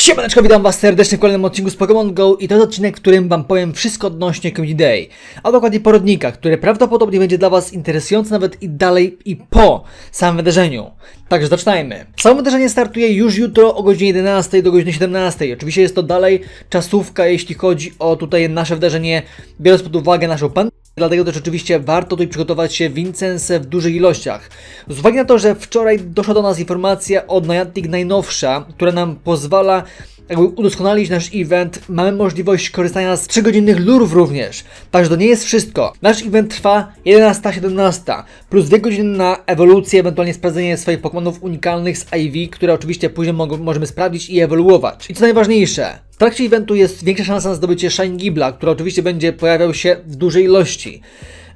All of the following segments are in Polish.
Siemaneczko, witam was serdecznie w kolejnym odcinku z Pokémon GO i to jest odcinek, w którym wam powiem wszystko odnośnie Community Day, a dokładnie porodnika, który prawdopodobnie będzie dla was interesujący nawet i dalej i po samym wydarzeniu. Także zaczynajmy. Samo wydarzenie startuje już jutro o godzinie 11 do godziny 17. Oczywiście jest to dalej czasówka, jeśli chodzi o tutaj nasze wydarzenie, biorąc pod uwagę naszą pan Dlatego też oczywiście warto tutaj przygotować się Vincense w dużych ilościach. Z uwagi na to, że wczoraj doszła do nas informacja od Niantic najnowsza, która nam pozwala jakby udoskonalić nasz event, mamy możliwość korzystania z 3-godzinnych lurów również. Także to nie jest wszystko. Nasz event trwa 11-17, plus 2 godziny na ewolucję, ewentualnie sprawdzenie swoich Pokémonów unikalnych z IV, które oczywiście później mo- możemy sprawdzić i ewoluować. I co najważniejsze, w trakcie eventu jest większa szansa na zdobycie Shine Gibla, który oczywiście będzie pojawiał się w dużej ilości.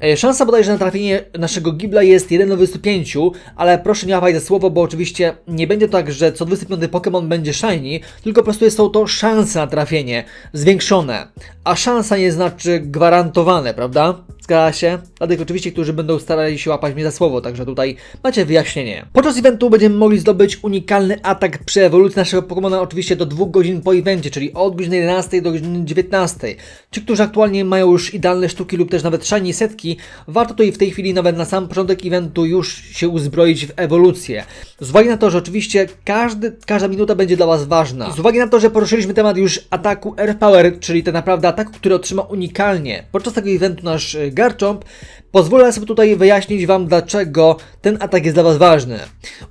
E, Szansa bodajże na trafienie naszego Gibla jest 1 do 25, ale proszę nie łapać za słowo, bo oczywiście nie będzie tak, że co 25 Pokémon będzie shiny, tylko po prostu są to szanse na trafienie zwiększone. A szansa nie znaczy gwarantowane, prawda? Zgadza się? Dla tych oczywiście, którzy będą starali się łapać mnie za słowo, także tutaj macie wyjaśnienie. Podczas eventu będziemy mogli zdobyć unikalny atak przy ewolucji naszego Pokémona oczywiście do 2 godzin po evencie, czyli od godziny 11 do godziny 19. Ci, którzy aktualnie mają już idealne sztuki lub też nawet shiny setki, warto tutaj w tej chwili nawet na sam początek eventu już się uzbroić w ewolucję. Z uwagi na to, że oczywiście każdy, każda minuta będzie dla Was ważna. Z uwagi na to, że poruszyliśmy temat już ataku Air Power, czyli tak naprawdę ataku, który otrzyma unikalnie podczas tego eventu nasz y, Garchomp, pozwolę sobie tutaj wyjaśnić Wam, dlaczego ten atak jest dla Was ważny.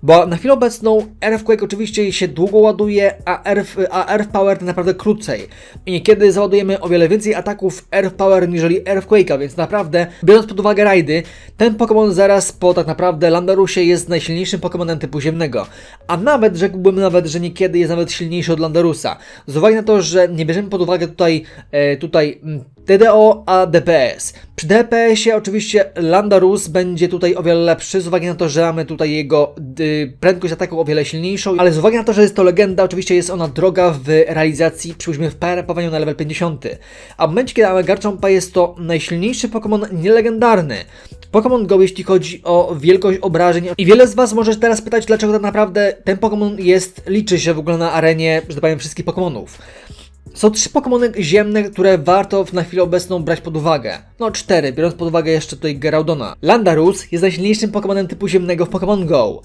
Bo na chwilę obecną Earthquake oczywiście się długo ładuje, a Earth, a Earth Power tak naprawdę krócej. I niekiedy załadujemy o wiele więcej ataków Earth Power niżeli Earthquake'a, więc naprawdę, biorąc pod uwagę rajdy, ten Pokémon zaraz po tak naprawdę Landarusie jest najsilniejszym Pokémonem typu ziemnego. A nawet, rzekłbym nawet, że niekiedy jest nawet silniejszy od Landarusa. Z uwagi na to, że nie bierzemy pod uwagę tutaj, e, tutaj mm, TDO, a DPS. Przy DPS-ie oczywiście Landarus będzie tutaj o wiele lepszy, z uwagi na to, że mamy tutaj jego y, prędkość ataku o wiele silniejszą, ale z uwagi na to, że jest to legenda, oczywiście jest ona droga w realizacji, przypuśćmy w PRP-owaniu na level 50. A w momencie, kiedy mamy Garchompa jest to najsilniejszy Pokémon nielegendarny. Pokémon Go, jeśli chodzi o wielkość obrażeń. I wiele z Was może teraz pytać, dlaczego tak naprawdę ten Pokémon jest, liczy się w ogóle na arenie, że tak powiem, wszystkich Pokémonów. Są trzy Pokémony ziemne, które warto na chwilę obecną brać pod uwagę. No cztery, biorąc pod uwagę jeszcze tutaj Geraudona. Landarus jest najsilniejszym Pokémonem typu ziemnego w Pokémon Go.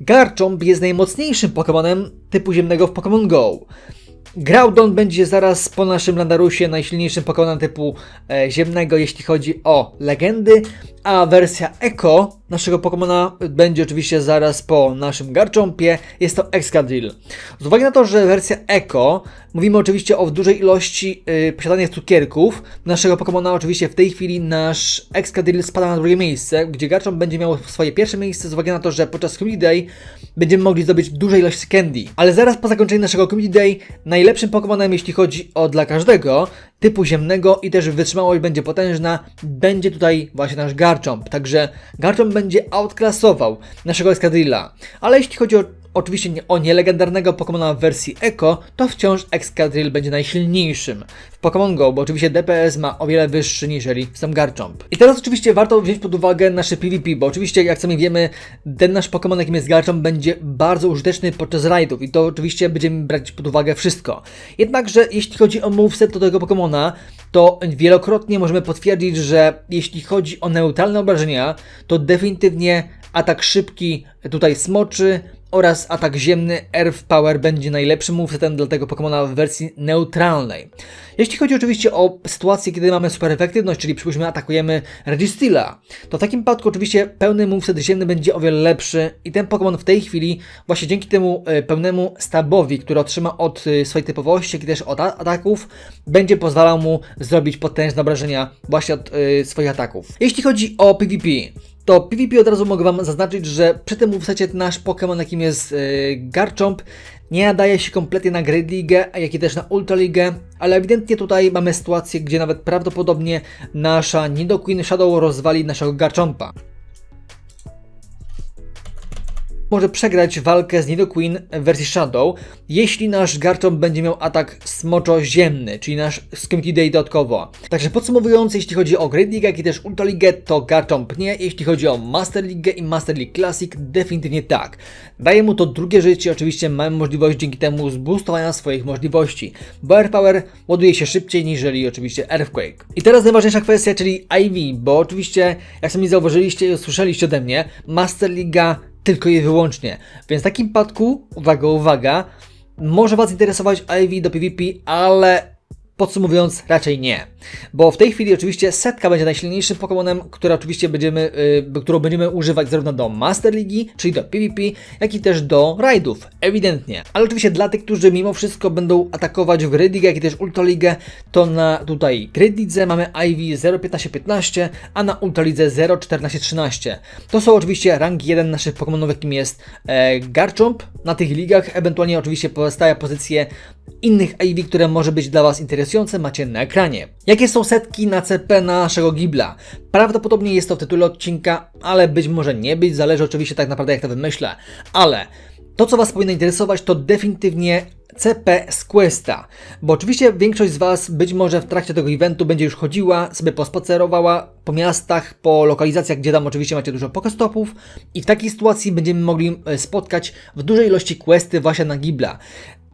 Garchomp jest najmocniejszym Pokémonem typu ziemnego w Pokémon Go. Groudon będzie zaraz po naszym Landarusie najsilniejszym Pokémonem typu e, ziemnego, jeśli chodzi o legendy, a wersja Echo naszego Pokémona będzie oczywiście zaraz po naszym Garchompie, jest to Excadrill. Z uwagi na to, że wersja Echo, mówimy oczywiście o dużej ilości y, posiadanych cukierków, naszego Pokémona oczywiście w tej chwili nasz Excadrill spada na drugie miejsce, gdzie Garchomp będzie miał swoje pierwsze miejsce z uwagi na to, że podczas Community Day będziemy mogli zdobyć dużej ilość candy. Ale zaraz po zakończeniu naszego Community Day najlepszym Pokémonem, jeśli chodzi o dla każdego, typu ziemnego i też wytrzymałość będzie potężna, będzie tutaj właśnie nasz Garchomp. Także Garchomp będzie outklasował naszego Excadrilla. Ale jeśli chodzi o oczywiście nie, o nielegendarnego Pokemona w wersji Eco, to wciąż Excadrill będzie najsilniejszym w Pokémon Go, bo oczywiście DPS ma o wiele wyższy niżeli sam Garchomp. I teraz oczywiście warto wziąć pod uwagę nasze PvP, bo oczywiście jak sami wiemy, ten nasz Pokémon jakim jest Garchomp będzie bardzo użyteczny podczas rajdów i to oczywiście będziemy brać pod uwagę wszystko. Jednakże jeśli chodzi o moveset do tego Pokémona, to wielokrotnie możemy potwierdzić, że jeśli chodzi o neutralne obrażenia, to definitywnie atak szybki tutaj smoczy, oraz atak ziemny Earth Power będzie najlepszym movesetem dla tego Pokemona w wersji neutralnej. Jeśli chodzi oczywiście o sytuację, kiedy mamy super efektywność, czyli przypuśćmy atakujemy Registilla, to w takim wypadku oczywiście pełny moveset ziemny będzie o wiele lepszy i ten Pokémon w tej chwili właśnie dzięki temu e, pełnemu stabowi, który otrzyma od e, swojej typowości, jak i też od ataków, będzie pozwalał mu zrobić potężne obrażenia właśnie od e, swoich ataków. Jeśli chodzi o PvP, to PvP od razu mogę Wam zaznaczyć, że przy tym movesetie nasz Pokémon, jakim jest yy, Garchomp, nie nadaje się kompletnie na Great League, jak i też na Ultra League, ale ewidentnie tutaj mamy sytuację, gdzie nawet prawdopodobnie nasza Nidoqueen Shadow rozwali naszego Garchompa. Może przegrać walkę z Nidoqueen w wersji Shadow, jeśli nasz Garchomp będzie miał atak smoczo-ziemny, czyli nasz Skimki Day dodatkowo. Także podsumowując, jeśli chodzi o Great League, jak i też Ultra League, to Garchomp nie, jeśli chodzi o Master League i Master League Classic, definitywnie tak. Daje mu to drugie życie, oczywiście mamy możliwość dzięki temu zboostowania swoich możliwości, bo Air Power ładuje się szybciej niżeli oczywiście Earthquake. I teraz najważniejsza kwestia, czyli IV, bo oczywiście, jak sami zauważyliście i usłyszeliście ode mnie, Master Liga tylko i wyłącznie. Więc w takim przypadku, uwaga, uwaga, może Was interesować IV do PvP, ale Podsumowując, raczej nie. Bo w tej chwili oczywiście setka będzie najsilniejszym Pokémonem, która oczywiście będziemy, yy, którą będziemy używać zarówno do Master Ligi, czyli do PvP, jak i też do raidów, ewidentnie. Ale oczywiście dla tych, którzy mimo wszystko będą atakować w Great League, jak i też Ultra League, to na tutaj Great League mamy IV 0.15.15, a na Ultra League 0.14.13. To są oczywiście rangi 1 naszych Pokémonów, jakim jest e, Garchomp na tych ligach, ewentualnie oczywiście pozostałe pozycje innych IV, które może być dla Was interesujące, macie na ekranie. Jakie są setki na CP naszego Gibla? Prawdopodobnie jest to w tytule odcinka, ale być może nie być, zależy oczywiście tak naprawdę jak to wymyślę. Ale to, co Was powinno interesować, to definitywnie CP z Questa. Bo oczywiście większość z Was być może w trakcie tego eventu będzie już chodziła, sobie pospacerowała po miastach, po lokalizacjach, gdzie tam oczywiście macie dużo pokestopów i w takiej sytuacji będziemy mogli e, spotkać w dużej ilości questy właśnie na Gibla.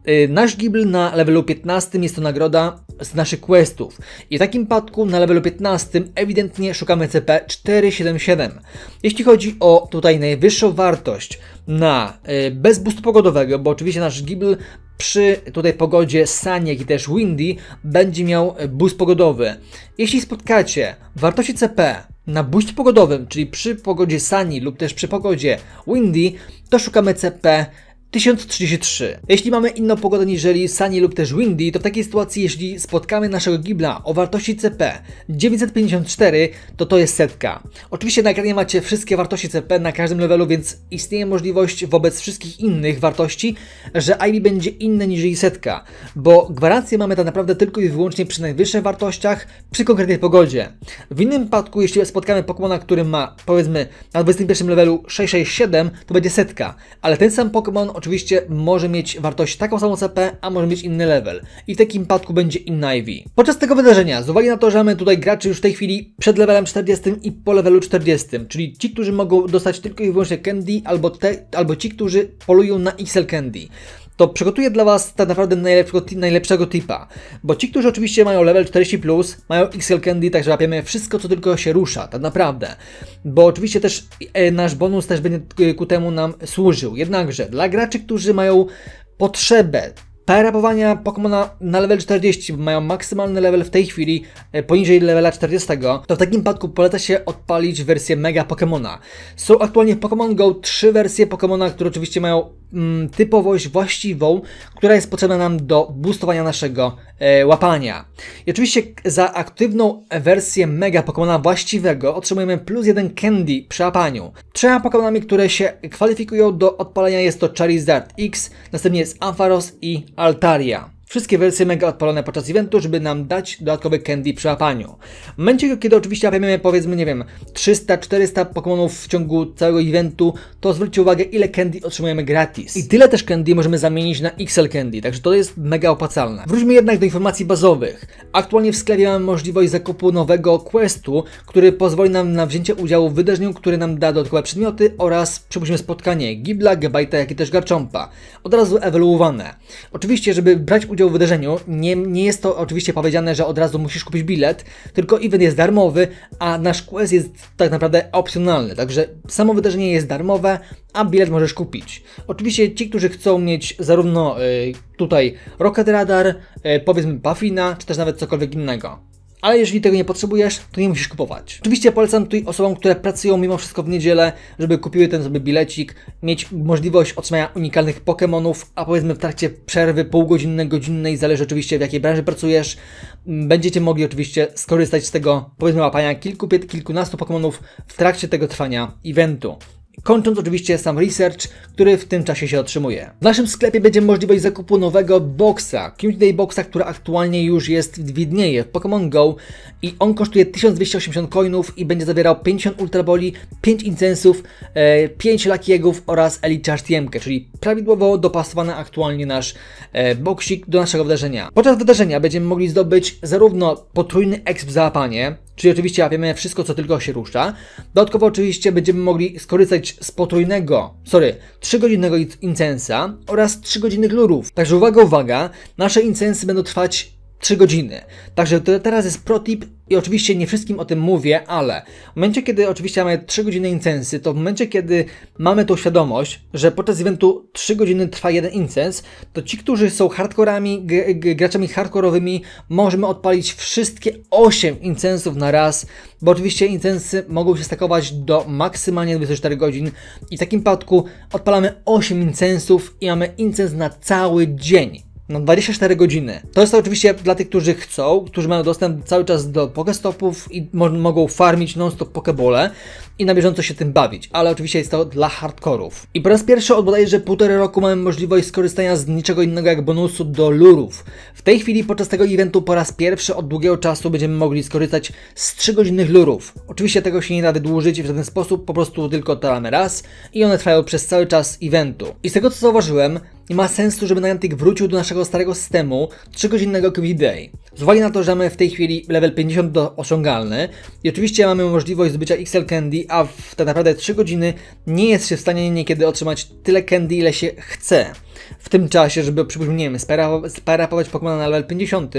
Y, nasz Gibl na levelu 15 jest to nagroda z naszych questów. I w takim przypadku na levelu 15 ewidentnie szukamy CP 477. Jeśli chodzi o tutaj najwyższą wartość na y, bez boostu pogodowego, bo oczywiście nasz Gibl przy tutaj pogodzie sunny, jak i też windy będzie miał boost pogodowy. Jeśli spotkacie wartości CP na boost pogodowym, czyli przy pogodzie sunny lub też przy pogodzie windy, to szukamy CP 1033. Jeśli mamy inną pogodę niżeli Sunny lub też Windy, to w takiej sytuacji, jeśli spotkamy naszego Gibla o wartości CP 954, to to jest setka. Oczywiście na ekranie macie wszystkie wartości CP na każdym levelu, więc istnieje możliwość wobec wszystkich innych wartości, że IV będzie inne niż setka, bo gwarancję mamy tak naprawdę tylko i wyłącznie przy najwyższych wartościach, przy konkretnej pogodzie. W innym przypadku, jeśli spotkamy Pokémona, który ma powiedzmy na 21 levelu 667, to będzie setka, ale ten sam Pokémon oczywiście może mieć wartość taką samą CP, a może mieć inny level. I w takim przypadku będzie inna IV. Podczas tego wydarzenia, z uwagi na to, że mamy tutaj graczy już w tej chwili przed levelem 40 i po levelu 40, czyli ci, którzy mogą dostać tylko i wyłącznie Candy, albo, te, albo ci, którzy polują na XL Candy to przygotuję dla Was tak naprawdę najlepszego, najlepszego tipa. Bo ci, którzy oczywiście mają level 40, mają XL Candy, także łapiemy wszystko, co tylko się rusza, tak naprawdę. Bo oczywiście też e, nasz bonus też będzie ku temu nam służył. Jednakże dla graczy, którzy mają potrzebę Parapowania Pokémona na level 40, bo mają maksymalny level w tej chwili e, poniżej levela 40, to w takim przypadku poleca się odpalić wersję Mega Pokémona. Są aktualnie w Pokémon Go trzy wersje Pokémona, które oczywiście mają mm, typowość właściwą, która jest potrzebna nam do boostowania naszego e, łapania. I oczywiście za aktywną wersję Mega Pokémona właściwego otrzymujemy plus jeden Candy przy łapaniu. Trzema Pokémonami, które się kwalifikują do odpalenia jest to Charizard X, następnie jest Ampharos i Altaria. Wszystkie wersje mega odpalone podczas eventu, żeby nam dać dodatkowy candy przy łapaniu. W momencie, kiedy oczywiście łapiemy powiedzmy, nie wiem, 300-400 Pokémonów w ciągu całego eventu, to zwróćcie uwagę, ile candy otrzymujemy gratis. I tyle też candy możemy zamienić na XL candy, także to jest mega opłacalne. Wróćmy jednak do informacji bazowych. Aktualnie w sklepie mamy możliwość zakupu nowego questu, który pozwoli nam na wzięcie udziału w wydarzeniu, które nam da dodatkowe przedmioty oraz przypuśćmy spotkanie Gibla, Gebajta, jak i też Garchompa. Od razu ewoluowane. Oczywiście, żeby brać udział udział w wydarzeniu. Nie, nie jest to oczywiście powiedziane, że od razu musisz kupić bilet, tylko event jest darmowy, a nasz quest jest tak naprawdę opcjonalny. Także samo wydarzenie jest darmowe, a bilet możesz kupić. Oczywiście ci, którzy chcą mieć zarówno y, tutaj Rocket Radar, y, powiedzmy Buffina, czy też nawet cokolwiek innego. Ale jeżeli tego nie potrzebujesz, to nie musisz kupować. Oczywiście polecam tutaj osobom, które pracują mimo wszystko w niedzielę, żeby kupiły ten sobie bilecik, mieć możliwość otrzymania unikalnych Pokémonów, a powiedzmy w trakcie przerwy półgodzinnej, godzinnej, zależy oczywiście w jakiej branży pracujesz, będziecie mogli oczywiście skorzystać z tego, powiedzmy łapania kilku, kilkunastu Pokémonów w trakcie tego trwania eventu. Kończąc oczywiście sam research, który w tym czasie się otrzymuje. W naszym sklepie będzie możliwość zakupu nowego boxa, Community Day Boxa, który aktualnie już jest widnieje w Pokémon Go i on kosztuje 1280 coinów i będzie zawierał 50 Ultra Boli, 5 incensów, e, 5 lakiegów oraz Elite Charge czyli prawidłowo dopasowany aktualnie nasz e, boksik do naszego wydarzenia. Podczas wydarzenia będziemy mogli zdobyć zarówno potrójny exp za łapanie, czyli oczywiście łapiemy wszystko, co tylko się rusza. Dodatkowo oczywiście będziemy mogli skorzystać z potrójnego, sorry, 3-godzinnego incensa oraz 3-godzinnych lurów. Także uwaga, uwaga, nasze incensy będą trwać 3 godziny. Także teraz jest protip i oczywiście nie wszystkim o tym mówię, ale w momencie, kiedy oczywiście mamy 3 godziny incensy, to w momencie, kiedy mamy tą świadomość, że podczas eventu 3 godziny trwa jeden incens, to ci, którzy są hardkorami, graczami hardkorowymi, możemy odpalić wszystkie 8 incensów na raz, bo oczywiście incensy mogą się stakować do maksymalnie 24 godzin. I w takim przypadku odpalamy 8 incensów i mamy incens na cały dzień no 24 godziny. To jest to oczywiście dla tych, którzy chcą, którzy mają dostęp cały czas do pokestopów i mo mogą farmić non-stop pokebole i na bieżąco się tym bawić, ale oczywiście jest to dla hardkorów. I po raz pierwszy od bodajże półtorej roku mamy możliwość skorzystania z niczego innego jak bonusu do lurów. W tej chwili podczas tego eventu po raz pierwszy od długiego czasu będziemy mogli skorzystać z 3 godzinnych lurów. Oczywiście tego się nie da wydłużyć w żaden sposób, po prostu tylko to mamy raz i one trwają przez cały czas eventu. I z tego co zauważyłem, nie ma sensu, żeby Niantic wrócił do naszego starego systemu 3-godzinnego QV Day. Z uwagi na to, że mamy w tej chwili level 50 do osiągalny i oczywiście mamy możliwość zbycia XL Candy, a w tak naprawdę 3 godziny nie jest się w stanie niekiedy otrzymać tyle candy, ile się chce w tym czasie, żeby przypuśćmy, nie wiem, sparapować Pokemona na level 50,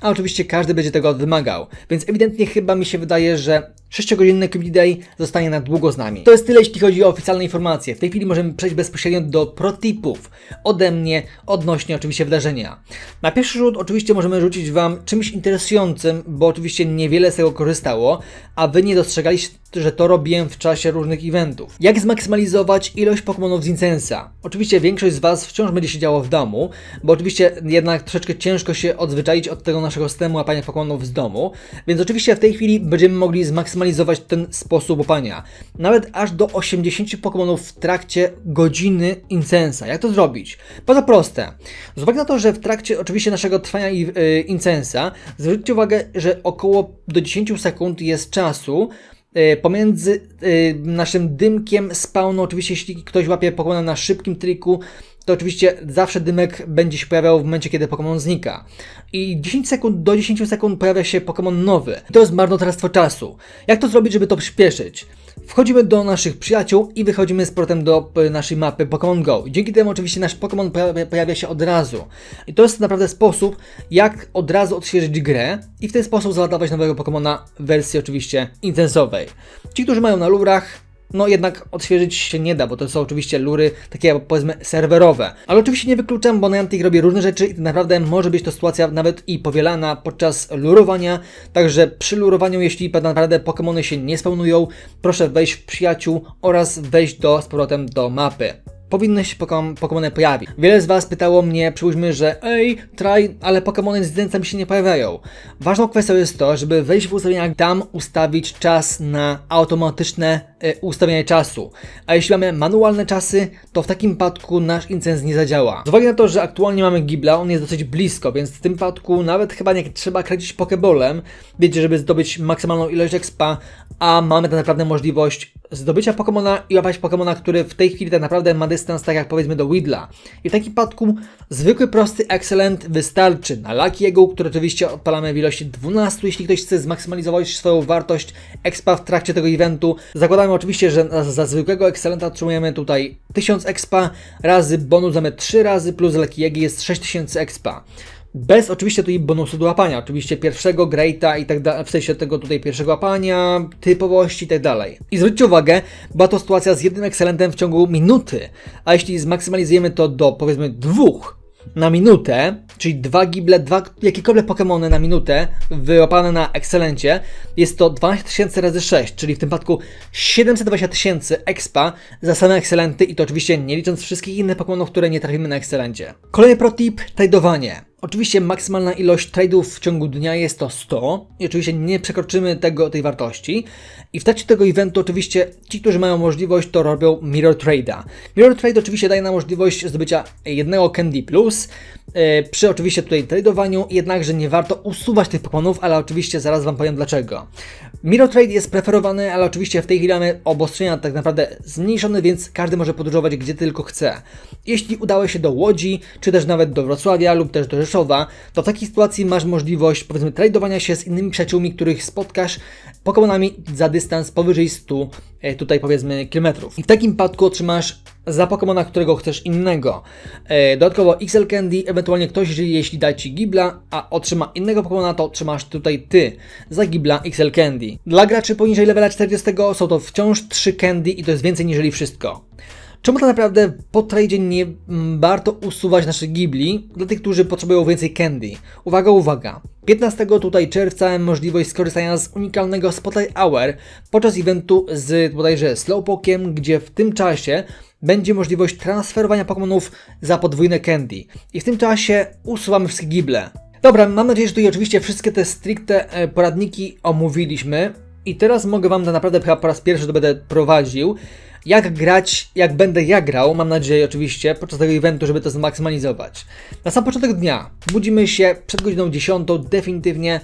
a oczywiście każdy będzie tego wymagał. Więc ewidentnie chyba mi się wydaje, że 6-godzinny Community Day zostanie na długo z nami. To jest tyle, jeśli chodzi o oficjalne informacje. W tej chwili możemy przejść bezpośrednio do protipów ode mnie odnośnie oczywiście wydarzenia. Na pierwszy rzut oczywiście możemy rzucić Wam czymś interesującym, bo oczywiście niewiele z tego korzystało, a Wy nie dostrzegaliście, że to robiłem w czasie różnych eventów. Jak zmaksymalizować ilość Pokémonów z Incensa? Oczywiście większość z Was wciąż będzie siedziało w domu, bo oczywiście jednak troszeczkę ciężko się odzwyczaić od tego naszego systemu łapania Pokémonów z domu, więc oczywiście w tej chwili będziemy mogli zmaksymalizować ten sposób łapania. Nawet aż do 80 Pokémonów w trakcie godziny Incensa. Jak to zrobić? Bardzo proste. Z uwagi na to, że w trakcie oczywiście naszego trwania yy, Incensa, zwróćcie uwagę, że około do 10 sekund jest czasu, E, pomiędzy e, naszym dymkiem spawnu, oczywiście jeśli ktoś łapie Pokemona na szybkim triku, to oczywiście zawsze dymek będzie się pojawiał w momencie, kiedy Pokémon znika. I 10 sekund do 10 sekund pojawia się Pokémon nowy. To jest marnotrawstwo czasu. Jak to zrobić, żeby to przyspieszyć? Wchodzimy do naszych przyjaciół i wychodzimy z portem do e, naszej mapy Pokémon Go. Dzięki temu oczywiście nasz Pokémon pojawia, się od razu. I to jest naprawdę sposób, jak od razu odświeżyć grę i w ten sposób załadować nowego Pokémona w wersji oczywiście intensowej. Ci, którzy mają na lurach, no jednak odświeżyć się nie da, bo to są oczywiście lury takie powiedzmy serwerowe. Ale oczywiście nie wykluczam, bo Niantic robi różne rzeczy i naprawdę może być to sytuacja nawet i powielana podczas lurowania, także przy lurowaniu, jeśli naprawdę Pokémony się nie spełnują, proszę wejść w przyjaciół oraz wejść do, z powrotem do mapy powinny się Pokémony pojawić. Wiele z Was pytało mnie, przyłóżmy, że ej, traj, ale Pokémony z zdjęcami się nie pojawiają. Ważną kwestią jest to, żeby wejść w ustawieniach, tam ustawić czas na automatyczne y, ustawianie czasu. A jeśli mamy manualne czasy, to w takim przypadku nasz incens nie zadziała. Z uwagi na to, że aktualnie mamy Gibla, on jest dosyć blisko, więc w tym przypadku nawet chyba nie trzeba kręcić Pokeballem, wiecie, żeby zdobyć maksymalną ilość expa, a mamy tak naprawdę możliwość zdobycia Pokemona i łapać Pokemona, który w tej chwili tak naprawdę ma dystans tak jak powiedzmy do Widla. I w takim przypadku zwykły, prosty Excellent wystarczy na Lucky Eagle, który oczywiście odpalamy w ilości 12, jeśli ktoś chce zmaksymalizować swoją wartość expa w trakcie tego eventu. Zakładamy oczywiście, że za, zwykłego Excellenta otrzymujemy tutaj 1000 expa, razy bonus mamy 3 razy, plus Lucky Egg jest 6000 expa. Bez oczywiście tutaj bonusu do łapania, oczywiście pierwszego greata i tak dalej, w sensie tego tutaj pierwszego łapania, typowości i tak dalej. I zwróćcie uwagę, była to sytuacja z jednym excelentem w ciągu minuty, a jeśli zmaksymalizujemy to do powiedzmy dwóch na minutę, czyli dwa gible, dwa jakiekolwiek Pokémony na minutę wyłapane na Excelencie, jest to 12 tysięcy razy 6, czyli w tym przypadku 720 tysięcy expa za same Excelenty i to oczywiście nie licząc wszystkich innych Pokémonów, które nie trafimy na Excelencie. Kolejny protip, tradowanie. Oczywiście maksymalna ilość trade'ów w ciągu dnia jest to 100 i oczywiście nie przekroczymy tego, tej wartości. I w trakcie tego eventu oczywiście ci, którzy mają możliwość, to robią Mirror Trade'a. Mirror Trade oczywiście daje nam możliwość zdobycia jednego Candy Plus, e, przy oczywiście tutaj tradowaniu, jednakże nie warto usuwać tych Pokémonów, ale oczywiście zaraz Wam powiem dlaczego. Mirror Trade jest preferowany, ale oczywiście w tej chwili mamy obostrzenia tak naprawdę zmniejszone, więc każdy może podróżować gdzie tylko chce. Jeśli udało się do Łodzi, czy też nawet do Wrocławia lub też do Rzeszowa, to w takiej sytuacji masz możliwość powiedzmy tradowania się z innymi przyjaciółmi, których spotkasz Pokémonami za dystans powyżej 100 e, tutaj powiedzmy kilometrów. I w takim przypadku otrzymasz za Pokemona, którego chcesz innego. E, dodatkowo XL Candy, ewentualnie ktoś, jeżeli jeśli da Ci Gibla, a otrzyma innego Pokemona, to otrzymasz tutaj Ty za Gibla XL Candy. Dla graczy poniżej levela 40 są to wciąż 3 Candy i to jest więcej niż wszystko. Czemu tak naprawdę po tradzie nie warto usuwać naszych gibli dla tych, którzy potrzebują więcej candy? Uwaga, uwaga. 15 tutaj czerwca możliwość skorzystania z unikalnego Spotlight Hour podczas eventu z bodajże Slowpokiem, gdzie w tym czasie będzie możliwość transferowania Pokémonów za podwójne candy. I w tym czasie usuwamy wszystkie gible. Dobra, mam nadzieję, że tutaj oczywiście wszystkie te stricte e, poradniki omówiliśmy. I teraz mogę Wam to naprawdę chyba po raz pierwszy to będę prowadził jak grać, jak będę ja grał, mam nadzieję oczywiście, podczas tego eventu, żeby to zmaksymalizować. Na sam początek dnia budzimy się przed godziną 10, definitywnie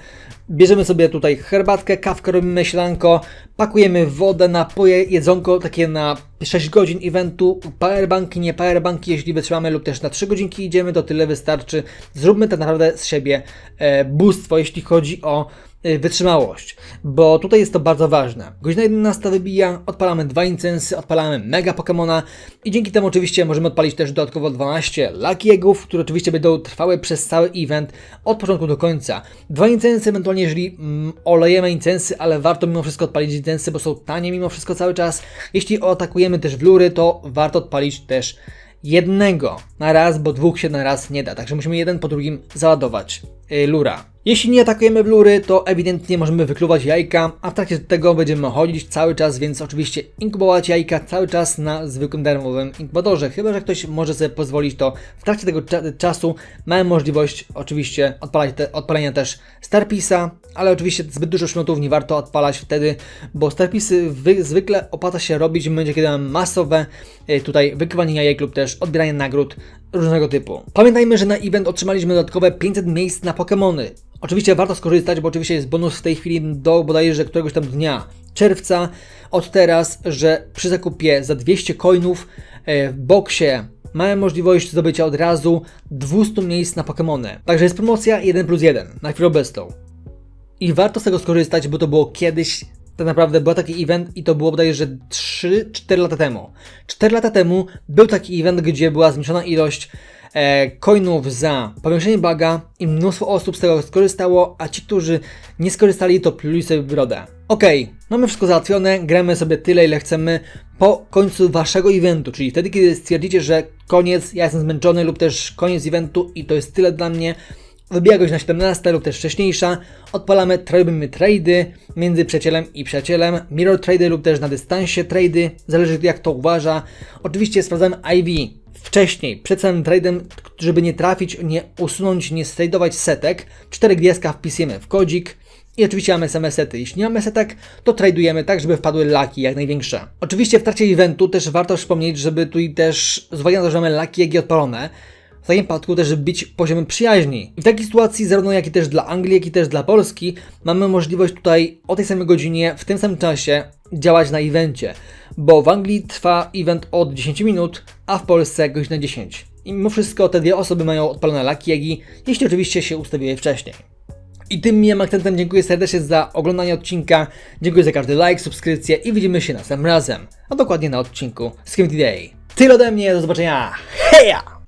bierzemy sobie tutaj herbatkę, kawkę, robimy ślanko, pakujemy wodę, napoje, jedzonko takie na 6 godzin eventu, powerbanki, nie powerbanki, jeśli wytrzymamy lub też na 3 godzinki idziemy, to tyle wystarczy. Zróbmy tak naprawdę z siebie e, bóstwo, jeśli chodzi o wytrzymałość, bo tutaj jest to bardzo ważne. Godzina 11 wybija, odpalamy dwa incensy, odpalamy mega Pokemona i dzięki temu oczywiście możemy odpalić też dodatkowo 12 Lucky Eggów, które oczywiście będą trwały przez cały event od początku do końca. Dwa incensy, ewentualnie jeżeli mm, olejemy incensy, ale warto mimo wszystko odpalić incensy, bo są tanie mimo wszystko cały czas. Jeśli atakujemy też wlury, to warto odpalić też jednego na raz, bo dwóch się na raz nie da, także musimy jeden po drugim załadować yy, lura. Jeśli nie atakujemy blury, to ewidentnie możemy wykluwać jajka, a w trakcie tego będziemy chodzić cały czas, więc oczywiście inkubować jajka cały czas na zwykłym darmowym inkubatorze. Chyba, że ktoś może sobie pozwolić, to w trakcie tego cza czasu mamy możliwość oczywiście te, odpalenia też Starpisa, ale oczywiście zbyt dużo szmotów nie warto odpalać wtedy, bo Starpisy zwykle opłaca się robić w momencie, kiedy mamy masowe e, tutaj wykrywanie jajek lub też odbieranie nagród różnego typu. Pamiętajmy, że na event otrzymaliśmy dodatkowe 500 miejsc na Pokémony. Oczywiście warto skorzystać, bo oczywiście jest bonus w tej chwili do bodajże któregoś tam dnia czerwca od teraz, że przy zakupie za 200 coinów e, w boksie mamy możliwość zdobycia od razu 200 miejsc na Pokémony. Także jest promocja 1 plus 1 na chwilę obecną. I warto z tego skorzystać, bo to było kiedyś tak naprawdę był taki event i to było bodajże 3-4 lata temu. 4 lata temu był taki event, gdzie była zmniejszona ilość e, coinów za powiększenie baga i mnóstwo osób z tego skorzystało, a ci, którzy nie skorzystali, to pluli sobie brodę. Okej, okay, mamy wszystko załatwione, gramy sobie tyle, ile chcemy po końcu waszego eventu, czyli wtedy, kiedy stwierdzicie, że koniec, ja jestem zmęczony lub też koniec eventu i to jest tyle dla mnie, wybija godzina 17 lub też wcześniejsza, odpalamy, robimy trady między przyjacielem i przyjacielem, mirror trady lub też na dystansie trady, zależy jak to uważa. Oczywiście sprawdzamy IV wcześniej, przed samym tradem, żeby nie trafić, nie usunąć, nie stradować setek. 4 gwiazdka wpisujemy w kodzik. I oczywiście mamy same sety. Jeśli nie mamy setek, to tradujemy tak, żeby wpadły laki jak największe. Oczywiście w trakcie eventu też warto wspomnieć, żeby tu też z uwagi na to, że mamy laki jak i odpalone, w takim przypadku też bić poziomem przyjaźni. I w takiej sytuacji, zarówno jak i też dla Anglii, jak i też dla Polski, mamy możliwość tutaj o tej samej godzinie, w tym samym czasie działać na evencie. Bo w Anglii trwa event od 10 minut, a w Polsce godzina 10. I mimo wszystko te dwie osoby mają odpalone lakiegi, jeśli oczywiście się ustawiły wcześniej. I tym miłym akcentem dziękuję serdecznie za oglądanie odcinka, dziękuję za każdy like, subskrypcję i widzimy się następnym razem, a dokładnie na odcinku z Day. Tyle ode mnie, do zobaczenia, heja!